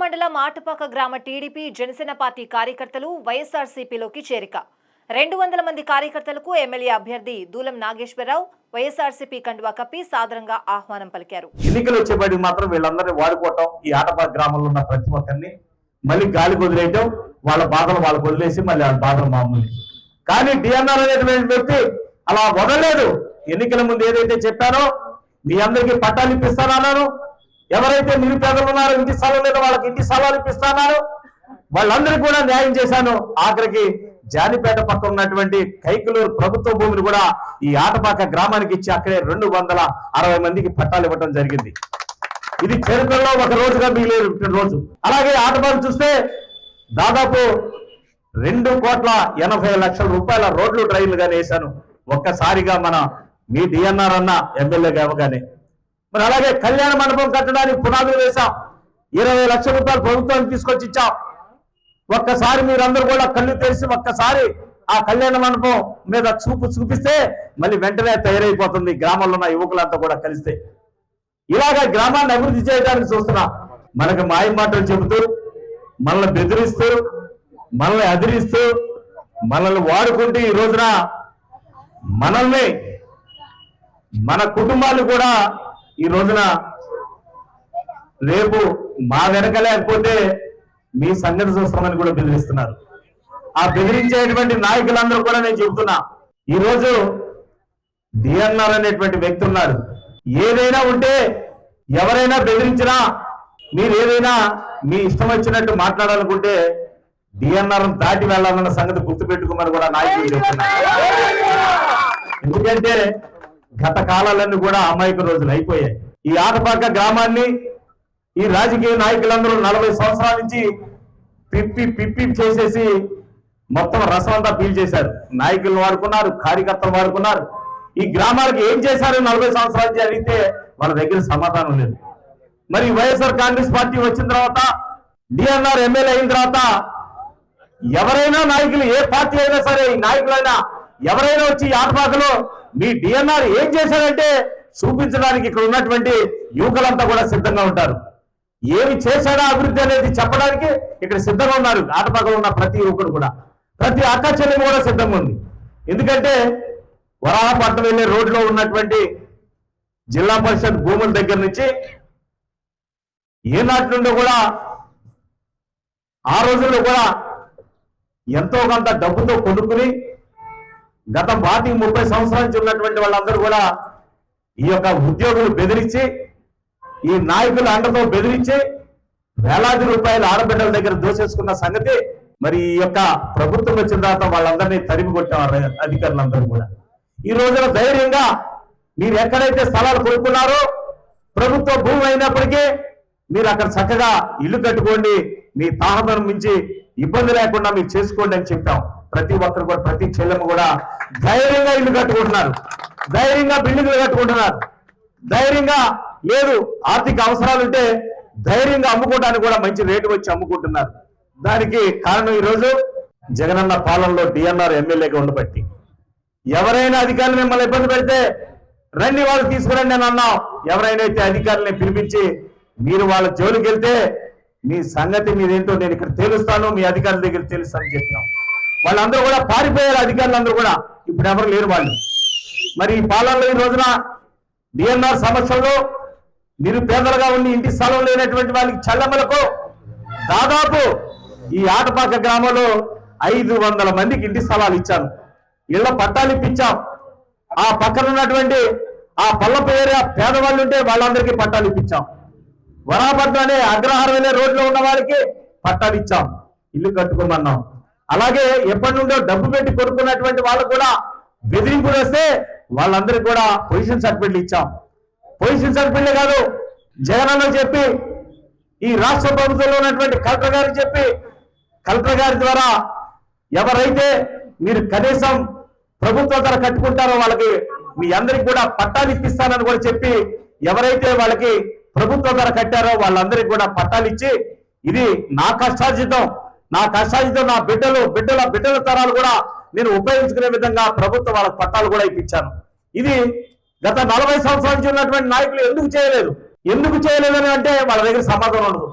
మండలం ఆటుపాక గ్రామ TDP Janasena party కార్యకర్తలు వైఎస్ఆర్సీపీలోకి చేరిక. రెండు వందల మంది కార్యకర్తలకు ఎమ్మెల్యే అభ్యర్థి దూలం నాగేశ్వరరావు వైఎస్ఆర్సీపీ కండువా కప్పి సాదరంగా ఆహ్వానం పలికారు. ఎన్నికలు వచ్చేపాటికి మాత్రం వీళ్ళందరినీ వాడుకోవటం ఈ ఆటపాక గ్రామంలో ఉన్న ప్రతి ఒక్కరిని మళ్ళీ గాలి వదిలేయటం వాళ్ళ బాధలు వాళ్ళకు వదిలేసి మళ్ళీ వాళ్ళ బాధలు మామూలు. కానీ డిఎన్ఆర్ అనేటువంటి వ్యక్తి అలా వదలలేదు. ఎన్నికల ముందు ఏదైతే చెప్పారో మీ అందరికీ పట్టాలు ఇప్పిస్తానన్నాను ఎవరైతే నిరుపేదలు ఉన్నారో ఇంటి స్థలం లేదో వాళ్ళకి ఇంటి స్థలాలు ఇప్పిస్తానన్నారు వాళ్ళందరికీ కూడా న్యాయం చేశాను. ఆఖరికి జానిపేట పక్కన ఉన్నటువంటి కైకులూరు ప్రభుత్వ భూమిని కూడా ఈ ఆటపాక గ్రామానికి ఇచ్చి అక్కడే రెండు వందల అరవై మందికి పట్టాలు ఇవ్వడం జరిగింది. ఇది చరిత్రలో ఒక రోజుగా మిగిలిన రోజు. అలాగే ఆటపాక చూస్తే దాదాపు రెండు కోట్ల ఎనభై లక్షల రూపాయల రోడ్లు డ్రైన్లుగా వేశాను. ఒక్కసారిగా మన మీ డిఎన్ఆర్ అన్న ఎమ్మెల్యే కావగానే మరి అలాగే కళ్యాణ మండపం కట్టడానికి పునాదులు వేశాం. ఇరవై లక్షల రూపాయలు ప్రభుత్వానికి తీసుకొచ్చి ఇచ్చాం. ఒక్కసారి మీరందరూ కూడా కళ్ళు తెరిచి ఒక్కసారి ఆ కళ్యాణ మండపం మీద చూపు చూపిస్తే మళ్ళీ వెంటనే తయారైపోతుంది. గ్రామంలో ఉన్న యువకులంతా కూడా కలిస్తే. ఇలాగ గ్రామాన్ని అభివృద్ధి చేయడానికి చూస్తున్నాం. మనకు మాయ మాటలు చెబుతూ మనల్ని బెదిరిస్తూ మనల్ని అదిరిస్తూ మనల్ని వాడుకుంటూ ఈ రోజున మనల్ని మన కుటుంబాలు కూడా ఈ రోజున రేపు మా వెనక లేకపోతే మీ సంగతి చూస్తామని కూడా బెదిరిస్తున్నారు. ఆ బెదిరించేటువంటి నాయకులందరూ కూడా నేను చెబుతున్నా ఈ రోజు డిఎన్ఆర్ అనేటువంటి వ్యక్తి ఉన్నాడు ఏదైనా ఉంటే ఎవరైనా బెదిరించినా మీరు ఏదైనా మీ ఇష్టం వచ్చినట్టు మాట్లాడాలనుకుంటే డిఎన్ఆర్ దాటి వెళ్ళాలన్న సంగతి గుర్తుపెట్టుకోమని కూడా నాయకులు చెప్తున్నారు ఎందుకంటే గత కాలాలన్నీ కూడా అమాయక రోజులు అయిపోయాయి. ఈ ఆటపాక గ్రామాన్ని ఈ రాజకీయ నాయకులందరూ నలభై సంవత్సరాల నుంచి పిప్పి పిప్పి చేసేసి మొత్తం రసం అంతా పీల్చేశారు నాయకులు వాడుకున్నారు కార్యకర్తలు వాడుకున్నారు. ఈ గ్రామాలకు ఏం చేశారు నలభై సంవత్సరాల నుంచి అడిగితే వాళ్ళ దగ్గర సమాధానం లేదు. మరి వైఎస్ఆర్ కాంగ్రెస్ పార్టీ వచ్చిన తర్వాత డిఎన్ఆర్ ఎమ్మెల్యే అయిన తర్వాత ఎవరైనా నాయకులు ఏ పార్టీ అయినా సరే ఈ నాయకులైనా ఎవరైనా వచ్చి ఈ ఆటపాకలో మీ డిఎన్ఆర్ ఏం చేశారంటే చూపించడానికి ఇక్కడ ఉన్నటువంటి యువకులంతా కూడా సిద్ధంగా ఉంటారు. ఏమి చేశాడా అభివృద్ధి అనేది చెప్పడానికి ఇక్కడ సిద్ధంగా ఉన్నారు. ఆటపాకలో ఉన్న ప్రతి యువకుడు కూడా. ప్రతి అక్క చెల్లెలు కూడా సిద్ధంగా ఉంది. ఎందుకంటే వరాహపట్నం వెళ్ళే రోడ్లో ఉన్నటువంటి జిల్లా పరిషత్ భూముల దగ్గర నుంచి ఏనాటి నుండి కూడా ఆ రోజుల్లో కూడా ఎంతో కొంత డబ్బుతో కొనుక్కుని గత పాతి ముప్పై సంవత్సరాల నుంచి ఉన్నటువంటి వాళ్ళందరూ కూడా ఈ యొక్క ఉద్యోగులు బెదిరించి ఈ నాయకుల అండతో బెదిరించి వేలాది రూపాయలు ఆడబిడ్డల దగ్గర దోచేసుకున్న సంగతి మరి ఈ యొక్క ప్రభుత్వం వచ్చిన తర్వాత వాళ్ళందరినీ తరిమి కొట్టారు అధికారులందరూ కూడా. ఈ రోజున ధైర్యంగా మీరు ఎక్కడైతే స్థలాలు కొనుక్కున్నారో ప్రభుత్వ భూమి అయినప్పటికీ మీరు అక్కడ చక్కగా ఇల్లు కట్టుకోండి మీ తాహతను మించి ఇబ్బంది లేకుండా మీరు చేసుకోండి అని చెప్పాం. ప్రతి ఒక్కరు కూడా ప్రతి చెల్లెమ్మ కూడా ధైర్యంగా ఇల్లు కట్టుకుంటున్నారు. ధైర్యంగా బిల్డింగ్లు కట్టుకుంటున్నారు. ధైర్యంగా లేదు ఆర్థిక అవసరాలుంటే ధైర్యంగా అమ్ముకోవడానికి కూడా మంచి రేటు వచ్చి అమ్ముకుంటున్నారు. దానికి కారణం ఈరోజు జగనన్న పాలనలో డిఎన్ఆర్ ఎమ్మెల్యేగా ఉండబట్టి. ఎవరైనా అధికారులు మిమ్మల్ని ఇబ్బంది పెడితే రండి వాళ్ళు తీసుకురండి అని అన్నాం. ఎవరైనా అయితే అధికారులని పిలిపించి మీరు వాళ్ళ జోలికి వెళ్తే మీ సంగతి మీదేంటో నేను ఇక్కడ తెలుస్తాను మీ అధికారుల దగ్గర తెలుస్తాను చెప్పినాం. వాళ్ళందరూ కూడా పారిపోయారు అధికారులు అందరూ కూడా ఇప్పుడు ఎవరు లేరు వాళ్ళు. మరి ఈ పాలనలో ఈ రోజున డిఎన్ఆర్ సమస్యలో నిరుపేదలుగా ఉండి ఇంటి స్థలం లేనటువంటి వాళ్ళకి చల్లమలకు దాదాపు ఈ ఆటపాక గ్రామంలో ఐదు వందల మందికి ఇంటి స్థలాలు ఇచ్చాను ఇళ్ళ పట్టాలు ఇప్పించాం. ఆ పక్కన ఉన్నటువంటి ఆ పల్లపు ఏరియా పేదవాళ్ళు ఉంటే వాళ్ళందరికీ పట్టాలు ఇప్పించాం. వరాపట్నం అనే అగ్రహారం అనే రోడ్లో ఉన్న వాళ్ళకి పట్టాలు ఇచ్చాం. ఇల్లు కట్టుకోమన్నాం. అలాగే ఎప్పటి నుండో డబ్బు పెట్టి కొనుక్కున్నటువంటి వాళ్ళకు కూడా బెదిరింపులు వస్తే వాళ్ళందరికీ కూడా పొజిషన్ సర్టిఫికెట్లు ఇచ్చాం. పొజిషన్ సర్టిఫికెట్లే కాదు జగనన్న చెప్పి ఈ రాష్ట్ర ప్రభుత్వంలో ఉన్నటువంటి కలెక్టర్ గారికి చెప్పి కలెక్టర్ గారి ద్వారా ఎవరైతే మీరు కనీసం ప్రభుత్వ ధర కట్టుకుంటారో వాళ్ళకి మీ అందరికి కూడా పట్టాలు ఇప్పిస్తానని కూడా చెప్పి ఎవరైతే వాళ్ళకి ప్రభుత్వ ధర కట్టారో వాళ్ళందరికీ కూడా పట్టాలు ఇచ్చి ఇది నా కష్టార్జితం. నా కష్టార్జితం నా బిడ్డలు బిడ్డల బిడ్డల తరాలు కూడా నేను ఉపయోగించుకునే విధంగా ప్రభుత్వం వాళ్ళకి పట్టాలు కూడా ఇప్పించాను. ఇది గత నలభై సంవత్సరాల నుంచి ఉన్నటువంటి నాయకులు ఎందుకు చేయలేదు? ఎందుకు చేయలేదని అంటే వాళ్ళ దగ్గర సమాధానం ఉండదు.